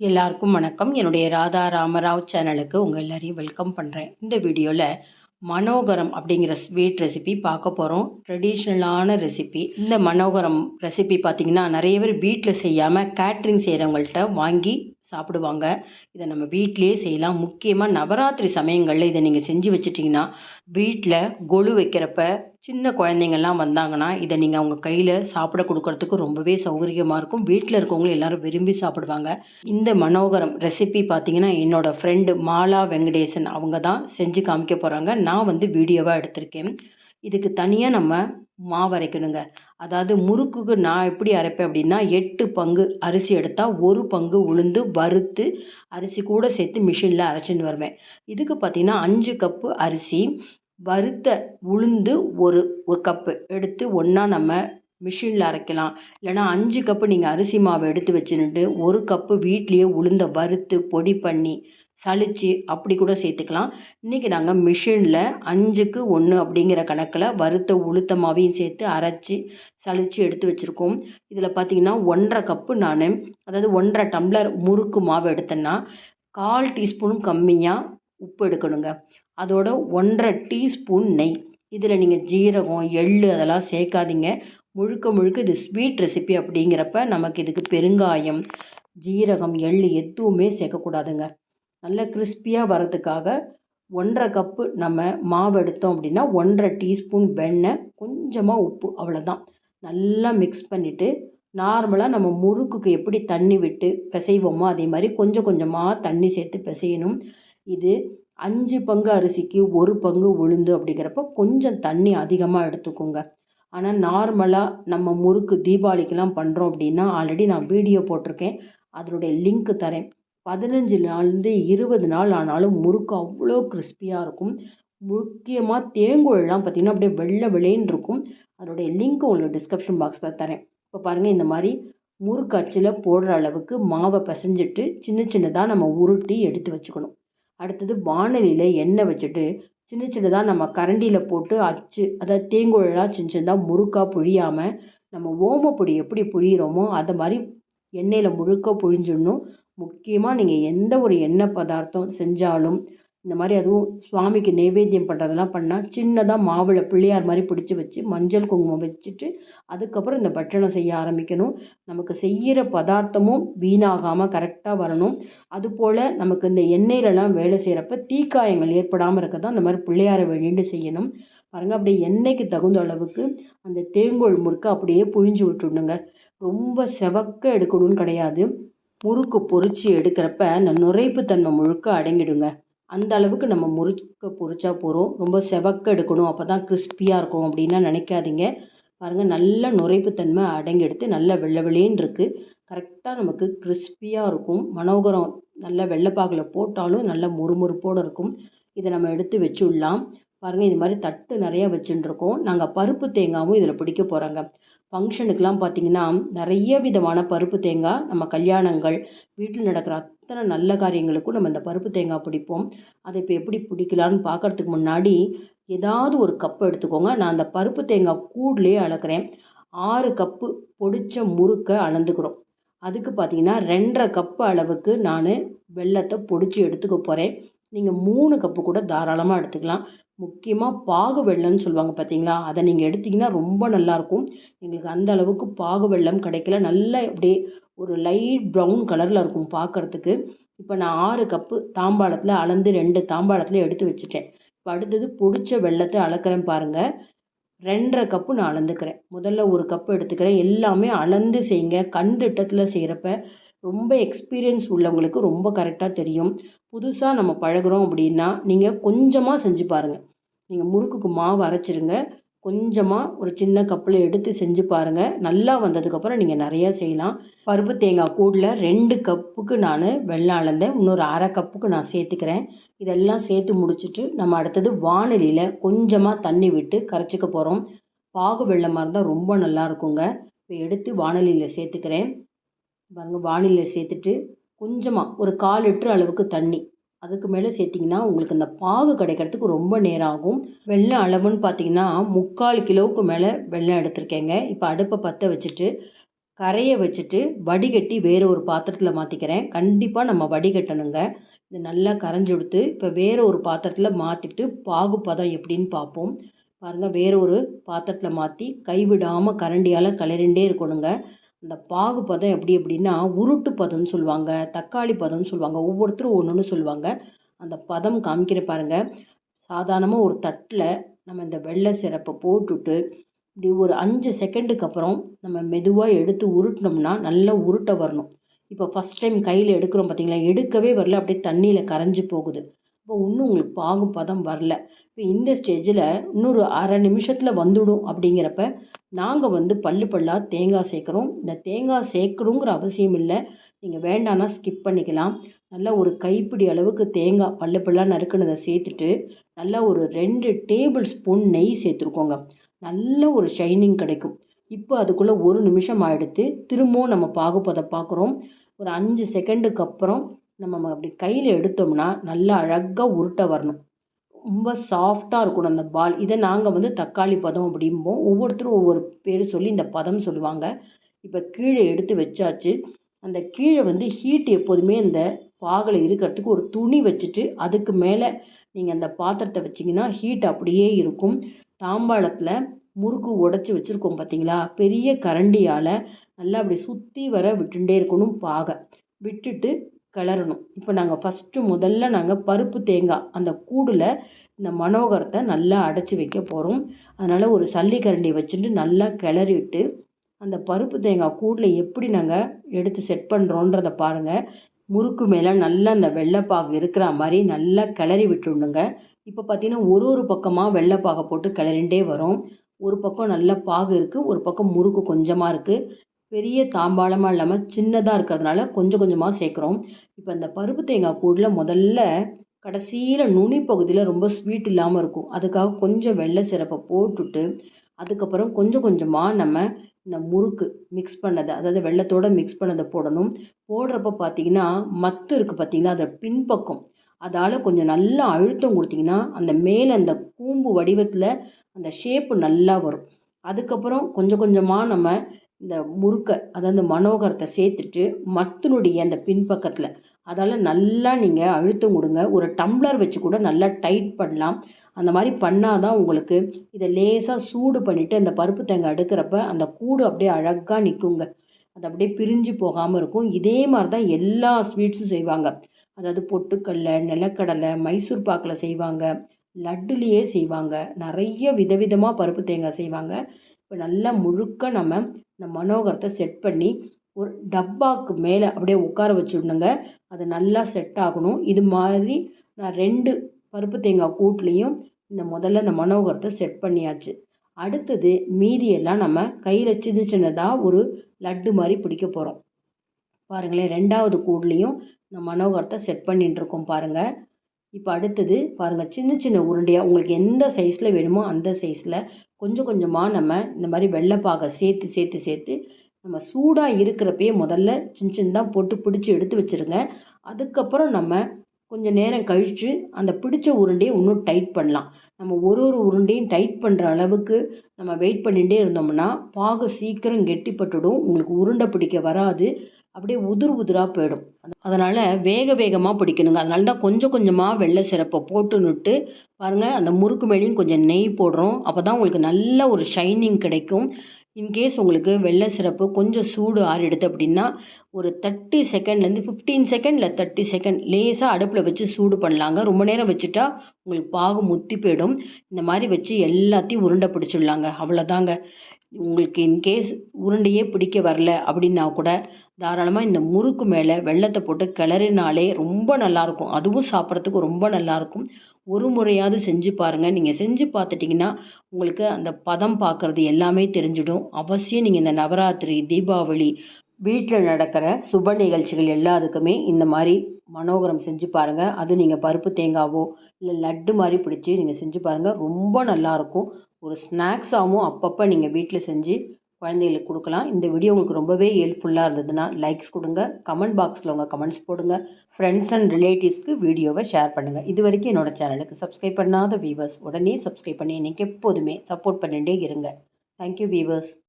எல்லாருக்கும் வணக்கம். என்னுடைய ராதா ராமராவ் சேனலுக்கு உங்கள் எல்லாரையும் வெல்கம் பண்ணுறேன் இந்த வீடியோவில் மனோகரம் அப்படிங்கிற ஸ்வீட் ரெசிபி பார்க்க போகிறோம் ட்ரெடிஷ்னலான ரெசிபி இந்த மனோகரம் ரெசிபி பார்த்திங்கன்னா நிறைய பேர் வீட்டில் செய்யாமல் கேட்ரிங் செய்கிறவங்கள்ட்ட வாங்கி சாப்பிடுவாங்க. இதை நம்ம வீட்டிலேயே செய்யலாம். முக்கியமாக நவராத்திரி சமயங்களில் இதை நீங்கள் செஞ்சு வச்சிட்டிங்கன்னா வீட்டில் கொலு வைக்கிறப்ப சின்ன குழந்தைங்கள்லாம் வந்தாங்கன்னா இதை நீங்கள் அவங்க கையில் சாப்பிட கொடுக்கறதுக்கு ரொம்பவே சௌகரியமாக இருக்கும். வீட்டில் இருக்கவங்களும் எல்லோரும் விரும்பி சாப்பிடுவாங்க. இந்த மனோகரம் ரெசிபி பார்த்தீங்கன்னா என்னோடய ஃப்ரெண்டு மாலா வெங்கடேசன் அவங்க தான் செஞ்சு காமிக்க போகிறாங்க நான் வந்து வீடியோவாக எடுத்திருக்கேன். இதுக்கு தனியாக நம்ம மாவு அரைக்கணுங்க. அதாவது முறுக்குக்கு நான் எப்படி அரைப்பேன் அப்படின்னா எட்டு பங்கு அரிசி எடுத்தால் ஒரு பங்கு உளுந்து வறுத்து அரிசி கூட சேர்த்து மிஷினில் அரைச்சின்னு வருவேன். இதுக்கு பார்த்திங்கன்னா அஞ்சு கப்பு அரிசி வறுத்த உளுந்து ஒரு ஒரு கப்பு எடுத்து ஒன்றா நம்ம மிஷினில் அரைக்கலாம். இல்லைனா அஞ்சு கப்பு நீங்கள் அரிசி மாவு எடுத்து வச்சுன்னுட்டு ஒரு கப்பு வீட்லேயே உளுந்தை வறுத்து பொடி பண்ணி சலித்து அப்படி கூட சேர்த்துக்கலாம். இன்றைக்கி நாங்கள் மிஷினில் அஞ்சுக்கு ஒன்று அப்படிங்கிற கணக்கில் வறுத்த உளுத்த மாவையும் சேர்த்து அரைச்சி சலித்து எடுத்து வச்சுருக்கோம். இதில் பார்த்திங்கன்னா ஒன்றரை கப்பு நான் அதாவது ஒன்றரை டம்ளர் முறுக்கு மாவு எடுத்தேன்னா கால் டீஸ்பூனும் கம்மியாக உப்பு எடுக்கணுங்க. அதோட ஒன்றரை டீஸ்பூன் நெய். இதில் நீங்கள் ஜீரகம் எள் அதெல்லாம் சேர்க்காதீங்க. முழுக்க முழுக்க இது ஸ்வீட் ரெசிபி அப்படிங்கிறப்ப நமக்கு இதுக்கு பெருங்காயம் ஜீரகம் எள் எதுவுமே சேர்க்கக்கூடாதுங்க. நல்ல கிறிஸ்பியாக வரதுக்காக ஒன்றரை கப்பு நம்ம மாவு எடுத்தோம் அப்படின்னா ஒன்றரை டீஸ்பூன் வெண்ணெய் கொஞ்சமாக உப்பு அவ்வளோதான் நல்லா மிக்ஸ் பண்ணிவிட்டு நார்மலாக நம்ம முறுக்குக்கு எப்படி தண்ணி விட்டு பிசைவோமோ அதே மாதிரி கொஞ்சம் கொஞ்சமாக தண்ணி சேர்த்து பிசையணும். இது அஞ்சு பங்கு அரிசிக்கு ஒரு பங்கு உளுந்து அப்படிங்கிறப்ப கொஞ்சம் தண்ணி அதிகமாக எடுத்துக்கோங்க. ஆனால் நார்மலாக நம்ம முறுக்கு தீபாவளிக்கெலாம் பண்ணுறோம் அப்படின்னா ஆல்ரெடி நான் வீடியோ போட்டிருக்கேன். அதனுடைய லிங்க்கு தரேன். பதினஞ்சு நாள்லேருந்து இருபது நாள் ஆனாலும் முறுக்கு அவ்வளோ கிறிஸ்பியாக இருக்கும். முக்கியமாக தேங்குழலாம் பார்த்திங்கன்னா அப்படியே வெள்ளை வெளியேன்னு இருக்கும். அதோடைய லிங்க் உங்களுக்கு டிஸ்கிரிப்ஷன் பாக்ஸில் தரேன். இப்போ பாருங்கள் இந்த மாதிரி முறுக்கு அச்சில் போடுற அளவுக்கு மாவை பிசைஞ்சிட்டு சின்ன சின்னதாக நம்ம உருட்டி எடுத்து வச்சுக்கணும். அடுத்தது வானலியில் எண்ணெய் வச்சுட்டு சின்ன சின்னதாக நம்ம கரண்டியில் போட்டு அச்சு அதாவது தேங்குழலாக சின்ன சின்னதாக முறுக்காக புழியாமல் நம்ம ஓமப்பொடி எப்படி புழியிறோமோ அதை மாதிரி எண்ணெயில் முழுக்க புழிஞ்சிடணும். முக்கியமாக நீங்கள் எந்த ஒரு எண்ணெய் பதார்த்தம் செஞ்சாலும் இந்த மாதிரி அதுவும் சுவாமிக்கு நைவேத்தியம் பண்ணுறதெல்லாம் பண்ணால் சின்னதாக மாவில் பிள்ளையார் மாதிரி பிடிச்சி வச்சு மஞ்சள் குங்குமம் வச்சுட்டு அதுக்கப்புறம் இந்த பட்சணம் செய்ய ஆரம்பிக்கணும். நமக்கு செய்கிற பதார்த்தமும் வீணாகாமல் கரெக்டாக வரணும். அதுபோல் நமக்கு இந்த எண்ணெயிலலாம் வேலை செய்கிறப்ப தீக்காயங்கள் ஏற்படாமல் இருக்க தான் இந்த மாதிரி பிள்ளையாரை வேண்டிட்டு செய்யணும். பாருங்கள் அப்படியே எண்ணெய்க்கு தகுந்த அளவுக்கு அந்த தேங்கோல் முறுக்கை அப்படியே புழிஞ்சு விட்டுடணுங்க. ரொம்ப செவக்க எடுக்கணும்னு கிடையாது. முறுக்கு பொறிச்சு எடுக்கிறப்ப அந்த நுரைப்பு தன்மை முழுக்க அடங்கிடுங்க. அந்த அளவுக்கு நம்ம முறுக்க பொறிச்சா போகிறோம் ரொம்ப செவக்க எடுக்கணும். அப்போ தான் கிறிஸ்பியாக இருக்கும் அப்படின்லாம் நினைக்காதீங்க. பாருங்கள் நல்ல நுரைப்புத்தன்மை அடங்கி எடுத்து நல்ல வெள்ளை வெளியேன்னு இருக்குது கரெக்டாக நமக்கு கிறிஸ்பியாக இருக்கும். மனோகரம் நல்ல வெள்ளைப்பாகில் போட்டாலும் நல்ல முறுமுறுப்போடு இருக்கும். இதை நம்ம எடுத்து வச்சுடலாம். பாருங்கள் இது மாதிரி தட்டு நிறையா வச்சுட்டுருக்கோம் நாங்கள் பருப்பு தேங்காவும் இதில் பிடிக்க போகிறோங்க ஃபங்க்ஷனுக்கெலாம் பார்த்திங்கன்னா நிறைய விதமான பருப்பு தேங்காய் நம்ம கல்யாணங்கள் வீட்டில் நடக்கிற அத்தனை நல்ல காரியங்களுக்கும் நம்ம இந்த பருப்பு தேங்காய் பிடிப்போம். அதை இப்போ எப்படி பிடிக்கலான்னு பார்க்குறதுக்கு முன்னாடி ஏதாவது ஒரு கப்பு எடுத்துக்கோங்க. நான் அந்த பருப்பு தேங்காய் கூடலேயே அளக்கிறேன். ஆறு கப்பு பொடிச்ச முறுக்கை அளந்துக்கிறோம். அதுக்கு பார்த்தீங்கன்னா ரெண்டரை கப்பு அளவுக்கு நான் வெள்ளத்தை பொடிச்சு எடுத்துக்க போகிறேன் நீங்கள் மூணு கப்பு கூட தாராளமாக எடுத்துக்கலாம். முக்கியமாக பாகு வெல்லம்னு சொல்லுவாங்க பார்த்தீங்களா அதை நீங்கள் எடுத்திங்கன்னா ரொம்ப நல்லாயிருக்கும். எங்களுக்கு அந்த அளவுக்கு பாகு வெல்லம் கிடைக்கல. நல்ல அப்படியே ஒரு லைட் ப்ரௌன் கலரில் இருக்கும் பார்க்குறதுக்கு இப்போ நான் ஆறு கப்பு தாம்பாளத்தில் அளந்து ரெண்டு தாம்பாளத்தில் எடுத்து வச்சுட்டேன். இப்போ அடுத்தது பிடிச்ச வெள்ளத்தை அளக்கிறேன் பாருங்கள் ரெண்டரை கப்பு நான் அளந்துக்கிறேன். முதல்ல ஒரு கப்பு எடுத்துக்கிறேன். எல்லாமே அளந்து செய்யுங்க. கண் திட்டத்தில் செய்கிறப்ப ரொம்ப எக்ஸ்பீரியன்ஸ் உள்ளவங்களுக்கு ரொம்ப கரெக்டாக தெரியும். புதுசாக நம்ம பழகுறோம் அப்படின்னா நீங்கள் கொஞ்சமாக செஞ்சு பாருங்கள் நீங்கள் முறுக்குக்கு மாவு அரைச்சிருங்க. கொஞ்சமாக ஒரு சின்ன கப்பில் எடுத்து செஞ்சு பாருங்கள் நல்லா வந்ததுக்கப்புறம் நீங்கள் நிறையா செய்யலாம். பருப்பு தேங்காய் கூடில் ரெண்டு கப்புக்கு நான் வெள்ளம் அளந்தேன். இன்னொரு அரை கப்புக்கு நான் சேர்த்துக்கிறேன். இதெல்லாம் சேர்த்து முடிச்சுட்டு நம்ம அடுத்தது வானொலியில் கொஞ்சமாக தண்ணி விட்டு கரைச்சிக்க போகிறோம் பாகு வெள்ளமாக இருந்தால் ரொம்ப நல்லா இருக்குங்க. இப்போ எடுத்து வானொலியில் சேர்த்துக்கிறேன். பாருங்கள் வானிலையில் சேர்த்துட்டு கொஞ்சமாக ஒரு கால் லிட்ரு அளவுக்கு தண்ணி. அதுக்கு மேலே சேர்த்திங்கன்னா உங்களுக்கு இந்த பாகு கிடைக்கிறதுக்கு ரொம்ப நேரம் ஆகும். வெள்ளம் அளவுன்னு பார்த்தீங்கன்னா முக்கால் கிலோவுக்கு மேலே வெள்ளம் எடுத்திருக்கேங்க. இப்போ அடுப்பை பற்ற வச்சுட்டு கரையை வச்சுட்டு வடிகட்டி வேறு ஒரு பாத்திரத்தில் மாற்றிக்கிறேன் கண்டிப்பாக நம்ம வடிகட்டணுங்க. இது நல்லா கரைஞ்சி கொடுத்து இப்போ வேறு ஒரு பாத்திரத்தில் மாற்றிட்டு பாகுப்பதம் எப்படின்னு பார்ப்போம் பாருங்கள் வேறு ஒரு பாத்திரத்தில் மாற்றி கைவிடாமல் கரண்டியால் கலரிண்டே இருக்கணுங்க. இந்த பாகு பதம் எப்படி எப்படின்னா உருட்டு பதம்னு சொல்லுவாங்க தக்காளி பதம்னு சொல்லுவாங்க ஒவ்வொருத்தரும் ஒன்று ஒன்று சொல்லுவாங்க. அந்த பதம் காமிக்கிற பாருங்கள் சாதாரணமாக ஒரு தட்டில் நம்ம இந்த வெள்ளை சிரப்பை போட்டுட்டு இப்படி ஒரு அஞ்சு செகண்டுக்கு அப்புறம் நம்ம மெதுவாக எடுத்து உருட்டினோம்னா நல்லா உருட்ட வரணும். இப்போ ஃபஸ்ட் டைம் கையில் எடுக்கிறோம் பார்த்தீங்களா எடுக்கவே வரல. அப்படியே தண்ணியில் கரைஞ்சி போகுது. இப்போ இன்னும் உங்களுக்கு பாகும் பதம் வரல. இப்போ இந்த ஸ்டேஜில் இன்னொரு அரை நிமிஷத்தில் வந்துடும் அப்படிங்கிறப்ப நாங்கள் வந்து பல்லு பல்லாக தேங்காய் சேர்க்குறோம். இந்த தேங்காய் சேர்க்கணுங்கிற அவசியம் இல்லை. நீங்கள் வேண்டாம்னா ஸ்கிப் பண்ணிக்கலாம். நல்லா ஒரு கைப்பிடி அளவுக்கு தேங்காய் பல்லு பல்லாக நறுக்குனதை சேர்த்துட்டு நல்லா ஒரு ரெண்டு டேபிள் ஸ்பூன் நெய் சேர்த்துருக்கோங்க. நல்ல ஒரு ஷைனிங் கிடைக்கும். இப்போ அதுக்குள்ளே ஒரு நிமிஷம் ஆகிடுத்து திரும்பவும் நம்ம பாகுபதை பார்க்குறோம் ஒரு அஞ்சு செகண்டுக்கு அப்புறம் நம்ம அப்படி கையில் எடுத்தோம்னா நல்லா அழகாக உருட்ட வரணும். ரொம்ப சாஃப்டாக இருக்கணும் அந்த பால். இதை நாங்கள் வந்து தக்காளி பதம் அப்படிம்போம் ஒவ்வொருத்தரும் ஒவ்வொரு பேர் சொல்லி இந்த பதம் சொல்லுவாங்க. இப்போ கீழே எடுத்து வச்சாச்சு. அந்த கீழே வந்து ஹீட் எப்போதுமே அந்த பாகில் இருக்கிறதுக்கு ஒரு துணி வச்சுட்டு அதுக்கு மேலே நீங்கள் அந்த பாத்திரத்தை வச்சிங்கன்னா ஹீட் அப்படியே இருக்கும். தாம்பாளத்தில் முறுக்கு உடச்சி வச்சுருக்கோம் பார்த்தீங்களா பெரிய கரண்டியால் நல்லா அப்படி சுற்றி வர விட்டுட்டே இருக்கணும் பாகை. விட்டுட்டு கிளறணும். இப்போ நாங்கள் ஃபஸ்ட்டு முதல்ல நாங்கள் பருப்பு தேங்காய் அந்த கூடில் இந்த மனோகரத்தை நல்லா அடைச்சி வைக்க போகிறோம் அதனால் ஒரு சல்லிக்கரண்டி வச்சுட்டு நல்லா கிளறிவிட்டு அந்த பருப்பு தேங்காய் கூடில் எப்படி நாங்கள் எடுத்து செட் பண்ணுறோன்றதை பாருங்கள் முறுக்கு மேலே நல்லா அந்த வெள்ளைப்பாகு இருக்கிற மாதிரி நல்லா கிளறி விட்டுடணுங்க. இப்போ பார்த்தீங்கன்னா ஒரு ஒரு பக்கமாக வெள்ளைப்பாகை போட்டு கிளறிண்டே வரும். ஒரு பக்கம் நல்ல பாகு இருக்குது ஒரு பக்கம் முறுக்கு கொஞ்சமாக இருக்குது பெரிய தாம்பாளமாக இல்லாமல் சின்னதாக இருக்கிறதுனால கொஞ்சம் கொஞ்சமாக சேர்க்குறோம். இப்போ இந்த பருப்பு தேங்காய் கூடில் முதல்ல கடைசியில் நுனி பகுதியில் ரொம்ப ஸ்வீட் இல்லாமல் இருக்கும். அதுக்காக கொஞ்சம் வெள்ளை சிரப்பை போட்டுட்டு அதுக்கப்புறம் கொஞ்சம் கொஞ்சமாக நம்ம இந்த முறுக்கு மிக்ஸ் பண்ணதை அதாவது வெள்ளத்தோடு மிக்ஸ் பண்ணதை போடணும். போடுறப்ப பார்த்தீங்கன்னா மத்து இருக்குது பார்த்தீங்கன்னா அதை பின்பக்கம். அதால் கொஞ்சம் நல்லா அழுத்தம் கொடுத்திங்கன்னா அந்த மேலே அந்த கூம்பு வடிவத்தில் அந்த ஷேப்பு நல்லா வரும். அதுக்கப்புறம் கொஞ்சம் கொஞ்சமாக நம்ம இந்த முறுக்கை அதாவது மனோகரத்தை சேர்த்துட்டு மத்தினுடைய அந்த பின்பக்கத்தில் அதால் நல்லா நீங்கள் அழுத்தம் கொடுங்க. ஒரு டம்ளர் வச்சு கூட நல்லா டைட் பண்ணலாம். அந்த மாதிரி பண்ணால் தான் உங்களுக்கு இதை லேசாக சூடு பண்ணிவிட்டு அந்த பருப்பு தேங்காய் எடுக்கிறப்ப அந்த கூடு அப்படியே அழகாக நிற்குங்க அது அப்படியே பிரிஞ்சு போகாமல் இருக்கும். இதே மாதிரி தான் எல்லா ஸ்வீட்ஸும் செய்வாங்க. அதாவது பொட்டுக்கடலை நிலக்கடலை மைசூர் பாக்கில் செய்வாங்க. லட்டுலேயே செய்வாங்க. நிறைய விதவிதமாக பருப்பு தேங்காய் செய்வாங்க. இப்போ நல்லா முழுக்க நம்ம இந்த மனோகரத்தை செட் பண்ணி ஒரு டப்பாவுக்கு மேலே அப்படியே உட்கார வச்சுடணுங்க. அது நல்லா செட் ஆகணும். இது மாதிரி நான் ரெண்டு பருப்பு தேங்காய் கூட்லேயும் இந்த முதல்ல இந்த மனோகரத்தை செட் பண்ணியாச்சு. அடுத்தது மீதியெல்லாம் நம்ம கையில் சின்ன சின்னதாக ஒரு லட்டு மாதிரி பிடிக்க போகிறோம் பாருங்களேன் ரெண்டாவது கூட்லேயும் இந்த மனோகரத்தை செட் பண்ணிகிட்டு இருக்கோம் பாருங்கள் இப்போ அடுத்தது பாருங்கள் சின்ன சின்ன உருண்டையாக உங்களுக்கு எந்த சைஸில் வேணுமோ அந்த சைஸில் கொஞ்சம் கொஞ்சமாக நம்ம இந்த மாதிரி வெள்ளைப்பாகை சேர்த்து சேர்த்து சேர்த்து நம்ம சூடாக இருக்கிறப்பயே முதல்ல சின்ன சின்னதாக போட்டு பிடிச்சி எடுத்து வச்சுருங்க. அதுக்கப்புறம் நம்ம கொஞ்சம் நேரம் கழித்து அந்த பிடிச்ச உருண்டையை இன்னும் டைட் பண்ணலாம். நம்ம ஒரு ஒரு உருண்டையும் டைட் பண்ணுற அளவுக்கு நம்ம வெயிட் பண்ணிகிட்டே இருந்தோம்னா பாகு சீக்கிரம் கெட்டிப்பட்டுடும் உங்களுக்கு உருண்டை பிடிக்க வராது அப்படியே உதிர் உதிராக போயிடும். அதனால் வேக வேகமாக பிடிக்கணுங்க. அதனால தான் கொஞ்சம் கொஞ்சமாக வெள்ளை சிரப்பை போட்டுன்னுட்டு பாருங்கள் அந்த முறுக்கு மேலேயும் கொஞ்சம் நெய் போடுறோம். அப்போ தான் உங்களுக்கு நல்ல ஒரு ஷைனிங் கிடைக்கும். இன்கேஸ் உங்களுக்கு வெள்ளை சிறப்பு கொஞ்சம் சூடு ஆறிடுது அப்படின்னா ஒரு தேர்ட்டி செகண்ட்லேருந்து ஃபிஃப்டீன் செகண்ட் இல்லை தேர்ட்டி செகண்ட் லேசாக அடுப்பில் வச்சு சூடு பண்ணலாங்க. ரொம்ப நேரம் வச்சுட்டா உங்களுக்கு பாகு முத்தி போயிடும். இந்த மாதிரி வச்சு எல்லாத்தையும் உருண்டை பிடிச்சிடலாங்க. அவ்வளோதாங்க உங்களுக்கு இன்கேஸ் உருண்டையே பிடிக்க வரல அப்படின்னா கூட தாராளமாக இந்த முறுக்கு மேலே வெள்ளத்தை போட்டு கிளறினாலே ரொம்ப நல்லாயிருக்கும் அதுவும் சாப்பிட்றதுக்கு ரொம்ப நல்லாயிருக்கும் ஒரு முறையாவது செஞ்சு பாருங்கள் நீங்கள் செஞ்சு பார்த்துட்டிங்கன்னா உங்களுக்கு அந்த பதம் பார்க்குறது எல்லாமே தெரிஞ்சிடும். அவசியம் நீங்கள் இந்த நவராத்திரி தீபாவளி வீட்டில் நடக்கிற சுப நிகழ்ச்சிகள் எல்லாத்துக்குமே இந்த மாதிரி மனோகரம் செஞ்சு பாருங்கள் அது நீங்கள் பருப்பு தேங்காவோ இல்லை லட்டு மாதிரி பிடிச்சி நீங்கள் செஞ்சு பாருங்கள் ரொம்ப நல்லாயிருக்கும் ஒரு ஸ்நாக்ஸாகவும் அப்பப்போ நீங்கள் வீட்டில் செஞ்சு குழந்தைகளுக்கு கொடுக்கலாம். இந்த வீடியோ உங்களுக்கு ரொம்பவே ஹெல்ப்ஃபுல்லாக இருந்ததுன்னா லைக்ஸ் கொடுங்க. கமெண்ட் பாக்ஸில் உங்கள் கமெண்ட்ஸ் போடுங்க. ஃப்ரெண்ட்ஸ் அண்ட் ரிலேட்டிவ்ஸ்க்கு வீடியோவை ஷேர் பண்ணுங்கள் இது வரைக்கும் என்னோடய சேனலுக்கு சப்ஸ்கிரைப் பண்ணாத வீவர்ஸ் உடனே சப்ஸ்கிரைப் பண்ணி எனக்கு எப்போதுமே சப்போர்ட் பண்ணிகிட்டே இருங்க. Thank you viewers